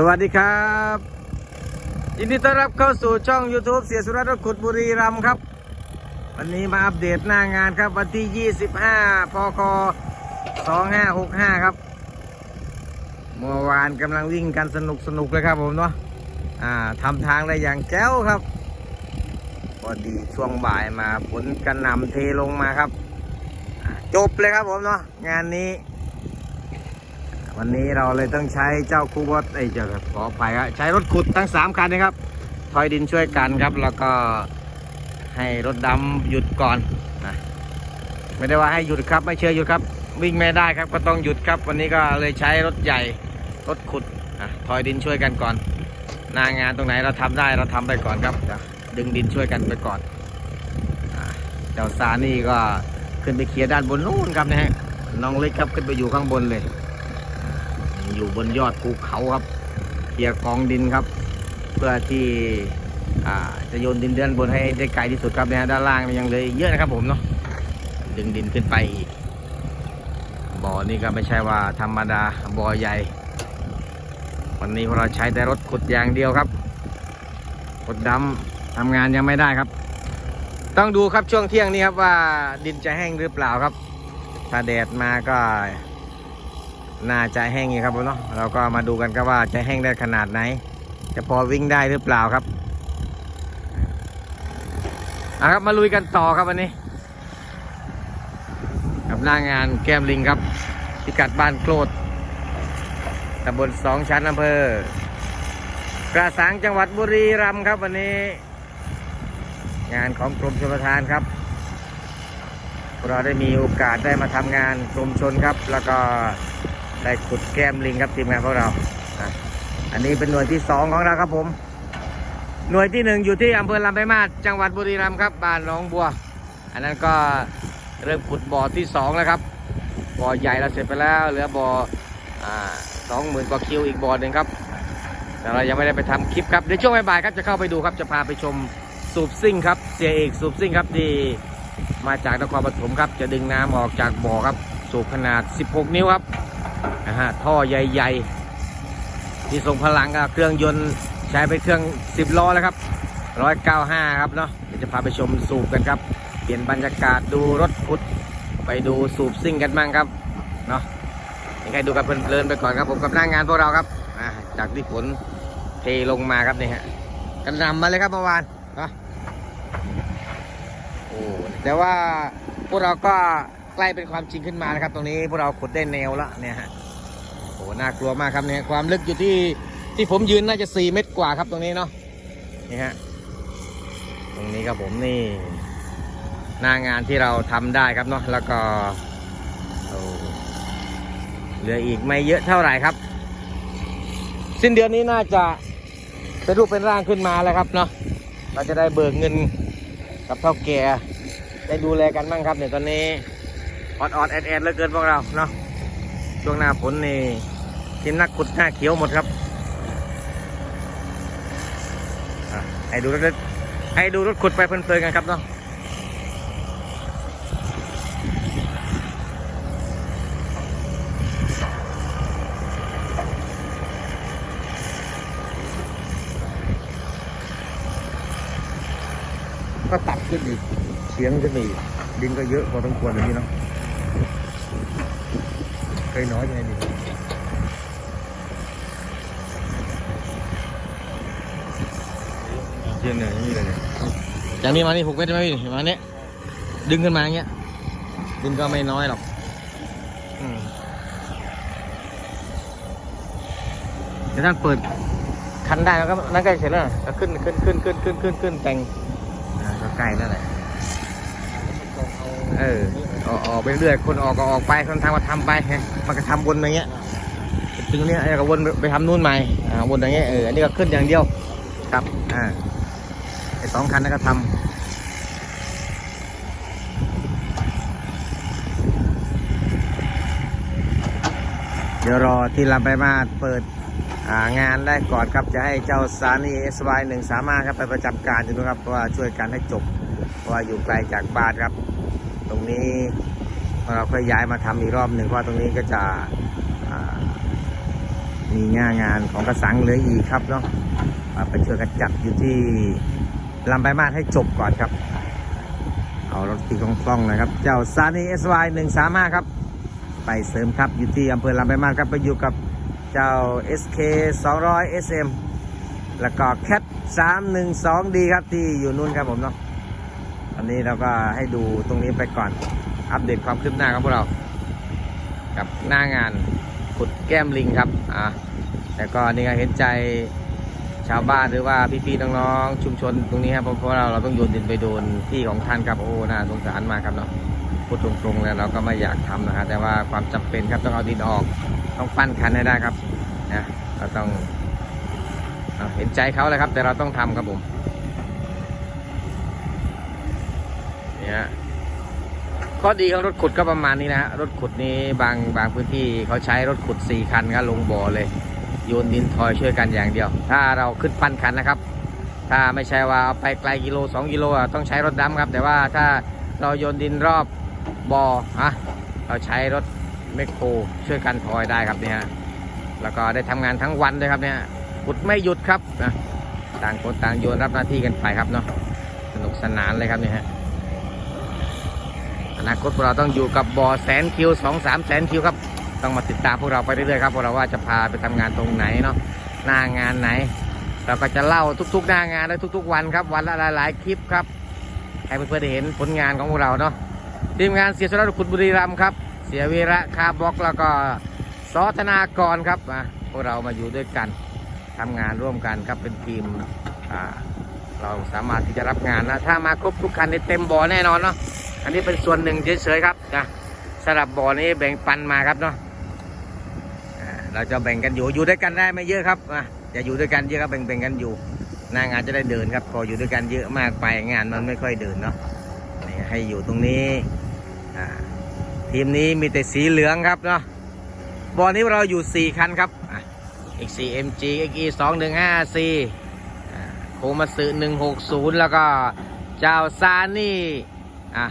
สวัสดีครับยินดีต้อนรับเข้าสู่ช่อง YouTube เสียสุรัตน์ขุดบุรีรัมย์ครับ วันนี้มาอัปเดตหน้างานครับวันที่ 25พค2565 ครับ เมื่อวานกำลังวิ่งกันสนุกสนุกเลยครับผมเนาะอ่าทำทางได้อย่างแจ้วครับพอดีช่วงบ่ายมาฝนกระหน่ำเทลงมาครับ จบเลยครับผมเนาะงานนี้ วันนี้เราเลยต้องใช้เจ้าคูบอสไอ้เจ้าขออภัยครับใช้รถขุดทั้ง 3 คันนะครับถอยดินช่วยกันครับ แล้วก็ให้รถดำหยุดก่อนนะไม่ได้ว่าให้หยุดครับ ไม่เชื่อหยุดครับ วิ่งไม่ได้ครับก็ต้องหยุดครับ วันนี้ก็เลยใช้รถใหญ่รถขุดอะถอยดินช่วยกันก่อนหน้างานตรงไหนเราทำได้เราทำไปก่อนครับเดี๋ยวดึงดินช่วยกันไปก่อนเจ้าซานี่ก็ขึ้นไปเคลียร์ด้านบนนู้นครับนะฮะน้องเล็กครับขึ้นไปอยู่ข้างบนเลย อยู่บนยอดภูเขาครับเคลียร์กองดินครับ เพื่อที่จะโยนดินเดือนบนให้ได้ไกลที่สุดครับนะด้านล่างยังเลยเยอะนะครับผมเนาะดึงดินขึ้นไปอีกบ่อนี่ก็ไม่ใช่ว่าธรรมดาบ่อใหญ่ วันนี้เราใช้แต่รถขุดอย่างเดียวครับขุดดำทำงานยังไม่ได้ครับ ต้องดูครับช่วงเที่ยงนี้ครับว่าดินจะแห้งหรือเปล่าครับ ถ้าแดดมาก็ น่าจะแห้งอยู่ครับผมเนาะเราก็มาดูกันครับว่าจะแห้งได้ขนาดไหน จะพอวิ่งได้หรือเปล่าครับอะครับมาลุยกันต่อครับวันนี้กับหน้างานแก้มลิงครับพิกัดบ้านโคลดตำบลสองชั้นอำเภอกระสังจังหวัดบุรีรัมย์ครับวันนี้ งานของกรมชลประทานครับ เราได้มีโอกาสได้มาทำงานกรมชนครับ แล้วก็ ได้ขุดแก้มลิงครับทีมงานพวกเรา อันนี้เป็นหน่วยที่สองของเราครับผม หน่วยที่หนึ่งอยู่ที่อำเภอลำไปมาศจังหวัดบุรีรัมย์ครับบ้านหนองบัว อันนั้นก็เริ่มขุดบ่อที่สองแล้วครับ บ่อใหญ่เราเสร็จไปแล้ว เหลือบ่อสองหมื่นกว่าคิวอีกบ่อหนึ่งครับ แต่เรายังไม่ได้ไปทำคลิปครับเดี๋ยวช่วงบ่ายๆครับจะเข้าไปดูครับจะพาไปชมสูบซิ่งครับเสียเอกสูบซิ่งครับที่มาจากนครปฐมครับ จะดึงน้ำออกจากบ่อครับ สูบขนาด 16 นิ้วครับ ฮะท่อใหญ่ๆที่ส่งพลังกับเครื่องยนต์ใช้เป็นเครื่อง 10ล้อแล้วครับ195 ครับเนาะเดี๋ยวจะพาไปชมสูบกันครับ เปลี่ยนบรรยากาศดูรถพุด ไปดูสูบซิ่งกันบ้างครับเนาะยังไงดูกันเพลินๆไปก่อนครับผมกับหน้างานพวกเราครับจากที่ฝนเทลงมาครับนี่ฮะกันนำมาเลยครับเมื่อวานเนาะโอ้แต่ว่าพวกเราก็ใกล้เป็นความจริงขึ้นมานะครับ ตรงนี้พวกเราขุดได้แนวแล้วเนี่ยฮะ โอ้น่ากลัวมากครับเนี่ยความลึกอยู่ที่ที่ผมยืนน่าจะ 4 เมตรกว่าครับตรงนี้เนาะนี่ฮะตรงนี้ครับผมนี่ หน้างานที่เราทำได้ครับเนาะแล้วก็เหลืออีกไม่เยอะเท่าไหร่ครับ สิ้นเดือนนี้น่าจะเป็นรูปเป็นร่างขึ้นมาแล้วครับเนาะเราจะได้เบิกเงินกับเท่าแก่ได้ดูแลกันบ้างครับเนี่ยตอนนี้ออดออดแอดแอดเหลือเกินพวกเราเนาะ ช่วงหน้าฝนนี่ทีมนักขุดหน้าเขียวหมดครับให้ดูรถให้ดูรถขุดไปเพลินๆกันครับเนาะก็ตัดขึ้นอีกเสียงขึ้นอีกดินก็เยอะพอสมควรอย่างนี้เนาะ ยน้อยยังไงดิเยี่ยนเนี่ยนี่เลยเนี่ยจากนี้มานี่หกเมตรใช่ไหมพี่มาเนี้ยดึงขึ้นมาอย่างเงี้ยดินก็ไม่น้อยหรอกอืมเดี๋ยวท่านเปิดคันได้แล้วก็นั่นใกล้เสร็จแล้วนะก็ขึ้นขึ้นขึ้นขึ้นขึ้นขึ้นขึ้นแต่งอ่าก็ใกล้แล้วแหละเออ ออกไปเรื่อยคนออกก็ออกไปคนทำก็ทำไปไงมันก็ทำวนอย่างเงี้ยถึงเนี้ยไอ้ก็วนไปทำนู่นใหม่อ่าวนอย่างเงี้ยเอออันนี้ก็ขึ้นอย่างเดียวครับอ่าไอ้สองคันนั้นก็ทำเดี๋ยวรอที่ลำไปมาเปิดอ่างานได้ก่อนครับจะให้เจ้าซานีเอสวหนึ่งสามารถครับไปประจำการอยู่นะครับเพราะว่าช่วยกันให้จบเพราะว่าอยู่ไกลจากบ้านครับ ตรงนี้ เราค่อยย้ายมาทำอีกรอบหนึ่งเพราะตรงนี้ก็จะมีงานงานของกระสังเหลืออีกครับเนาะมาไปช่วยกันจัดอยู่ที่ลำไปมาศให้จบก่อนครับ เอารถตีคล่องๆหนะครับ เจ้าซานีเอสวายหนึ่งสามห้าครับ ไปเสริมทัพอยู่ที่อำเภอลำไปางมาศครับไปอยู่กับเจ้า SK 200 SM แล้วก็แคท312 d ครับที่อยู่นู่นครับผมเนาะอันนี้เราก็ให้ดูตรงนี้ไปก่อน อัปเดตความคืบหน้าของพวกเรา กับหน้างานขุดแก้มลิงครับอ่าแล้วก็นี่ก็เห็นใจชาวบ้านหรือว่าพี่ๆน้องๆชุมชนตรงนี้ครับเพราะเราเราต้องโยนดินไปโดนที่ของท่านครับโอ้น่าสงสารมากครับเนาะพูดตรงๆแล้วเราก็ไม่อยากทำนะครับแต่ว่าความจำเป็นครับต้องเอาดินออกต้องปั้นคันให้ได้ครับนะเราต้องเอเห็นใจเขาเลยครับ แต่เราต้องทำครับผมเนี่ย ข้อดีของรถขุดก็ประมาณนี้นะฮะรถขุดนี้บางบางพื้นที่เขาใช้รถขุดสี่คันก็ลงบ่อเลย โยนดินทอยช่วยกันอย่างเดียว ถ้าเราขึ้นปั้นคันนะครับ ถ้าไม่ใช่ว่าเอาไปไกลกิโลสองกิโลต้องใช้รถดำครับ แต่ว่าถ้าเราโยนดินรอบบ่อฮะเราใช้รถแมคโครช่วยกันทอยได้ครับเนี่ยแล้วก็ได้ทำงานทั้งวันเลยครับเนี่ยขุดไม่หยุดครับนะต่างคนต่างโยนรับหน้าที่กันไปครับเนาะสนุกสนานเลยครับเนี่ยฮะ อนาคตพวกเราต้องอยู่กับบ่อแสนคิวสองสามแสนคิวครับ ต้องมาติดตามพวกเราไปเรื่อยๆครับพวกเราว่าจะพาไปทำงานตรงไหนเนาะหน้างานไหน เราก็จะเล่าทุกๆหน้างานและทุก ๆ วันครับ วันละหลายๆคลิปครับให้เพื่อนๆได้เห็นผลงานของพวกเราเนาะทีมงานเสียสระขุดบุรีรัมย์ครับ เสียวีระคาบล็อกแล้วก็ซอธนากรครับอะพวกเรามาอยู่ด้วยกันทำงานร่วมกันครับเป็นทีมเราสามารถที่จะรับงานนะถ้ามาครบทุกคันได้เต็มบ่อแน่นอนเนาะ อันนี้เป็นส่วนหนึ่งเฉยๆครับนะสำหรับบ่อนี้แบ่งปันมาครับเนาะเราจะแบ่งกันอยู่อยู่ด้วยกันได้ไม่เยอะครับอะอย่าอยู่ด้วยกันเยอะครับแบ่งๆกันอยู่หน้างานจะได้เดินครับพออยู่ด้วยกันเยอะมากไปงานมันไม่ค่อยเดินเนาะให้อยู่ตรงนี้ทีมนี้มีแต่สีเหลืองครับเนาะบ่อนี้เราอยู่ 4 คันครับอะ X4 MG XE 215 C โคมาสึ160 แล้วก็เจ้าซานี่อะ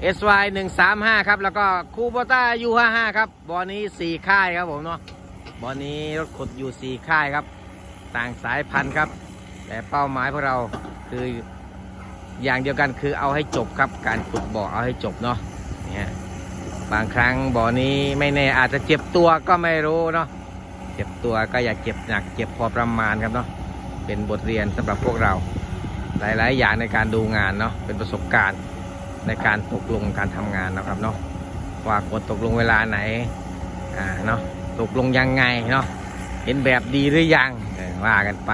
SY 1 3 5ครับ แล้วก็คูโบต้า U 5 5 ครับบอนี้ 4 ค่ายครับผมเนาะบอนี้รถขุดอยู่ 4 ค่ายครับ ต่างสายพันธุ์ครับ แต่เป้าหมายพวกเราคืออย่างเดียวกันคือเอาให้จบครับ การขุดบ่อเอาให้จบเนาะเนี่ยบางครั้งบ่อนี้ไม่แน่อาจจะเจ็บตัวก็ไม่รู้เนาะเจ็บตัวก็อย่าเจ็บหนักเจ็บพอประมาณครับเนาะเป็นบทเรียนสำหรับพวกเรา หลาย ๆ อย่างในการดูงานเนาะเป็นประสบการณ์ ในการตกลงการทำงานนะครับเนาะว่ากดตกลงเวลาไหนอ่าเนาะตกลงยังไงเนาะเห็นแบบดีหรือยังว่ากันไป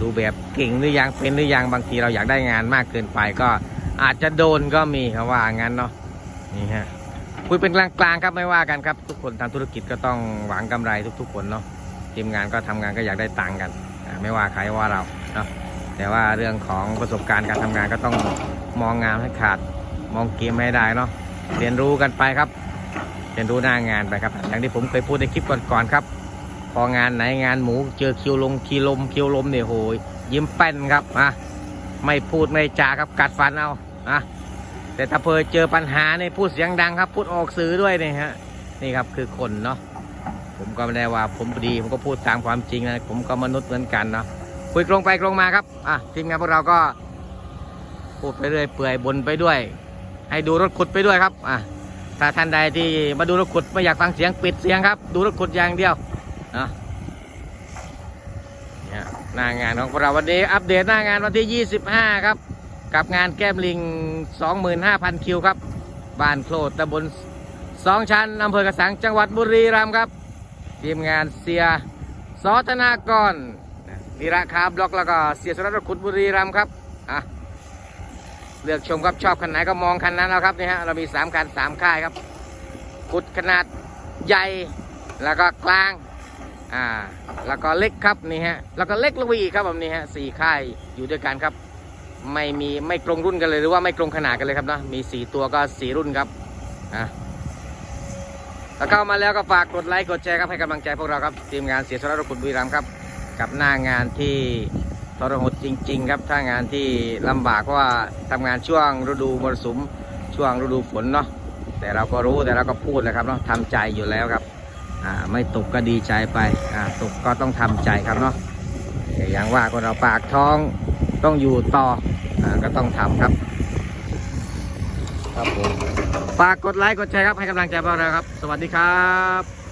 ดูแบบเก่งหรือยังเป็นหรือยังบางทีเราอยากได้งานมากเกินไปก็อาจจะโดนก็มีครับว่างั้นเนาะนี่ฮะคุยเป็นกลางๆครับไม่ว่ากันครับ ทุกคนทำธุรกิจก็ต้องหวังกำไรทุกๆคนเนาะทีมงานก็ทำงานก็อยากได้ตังค์กัน ไม่ว่าใครว่าเราเนาะ แต่ว่าเรื่องของประสบการณ์การทำงานก็ต้องมองงานให้ขาดมองเกมไม่ได้เนาะเรียนรู้กันไปครับ เรียนรู้หน้างานไปครับ อย่างที่ผมเคยพูดในคลิปก่อนๆครับ พองานไหนงานหมูเจอคิวลงคิวลมคิวลมเนี่ยโหยยิ้มแป้นครับอะไม่พูดไม่จาครับกัดฟันเอาอะแต่ถ้าเพอเจอปัญหาเนี่ยพูดเสียงดังครับ พูดออกสื่อด้วยเนี่ยฮะนี่ครับคือคนเนาะผมก็ไม่ได้ว่าผมดี ผมก็พูดตามความจริงนะผมก็มนุษย์เหมือนกันเนาะ คุยตรงไปตรงมาครับอะทีมงานพวกเราก็พูดไปเรื่อยเปื่อยบนไปด้วย ให้ดูรถขุดไปด้วยครับอะถ้าท่านใดที่มาดูรถขุดไม่อยากฟังเสียงปิดเสียงครับ ดูรถขุดอย่างเดียวนะเนี่ยหน้างานของพวกเราวันนี้อัปเดตหน้างานวันที่ 25 ครับ กับงานแก้มลิง 25,000 คิวครับบ้านโคลดตำบลสองชั้นอำเภอกระสังจังหวัดบุรีรัมย์ครับ ทีมงานเสียสอธนากร วีระคาบล็อกแล้วก็เสียสรรถขุดบุรีรัมครับอะเลือกชมครับชอบคันไหนก็มองคันนั้นแล้วครับนี่ฮะเรามีสามคันสามค่ายครับขุดขนาดใหญ่แล้วก็กลางอ่าแล้วก็เล็กครับนี่ฮะแล้วก็เล็กลงไปอีกครับแบบนี้ฮะสี่ค่ายอยู่ด้วยกันครับ ไม่มีไม่ตรงรุ่นกันเลยหรือว่าไม่ตรงขนาดกันเลยครับนะมีสี่ตัวก็สี่รุ่นครับอะถ้าเข้ามาแล้วก็ฝากกดไลค์กดแชร์ครับให้กำลังใจพวกเราครับทีมงานเสียสละรถขุดบุรีรัมย์ครับ กับหน้างานที่ทรหดจริง ๆ ครับถ้างานที่ลำบากเพราะว่าทำงานช่วงฤดูมรสุมช่วงฤดูฝนเนาะแต่เราก็รู้แต่เราก็พูดแหละครับเนาะทำใจอยู่แล้วครับอ่าไม่ตกก็ดีใจไปอ่าตกก็ต้องทำใจครับเนาะอย่างว่าคนเราปากท้องต้องอยู่ต่ออก็ต้องทำครับ ครับผมฝากกดไลค์กดแชร์ครับให้กำลังใจพวกเราครับ สวัสดีครับ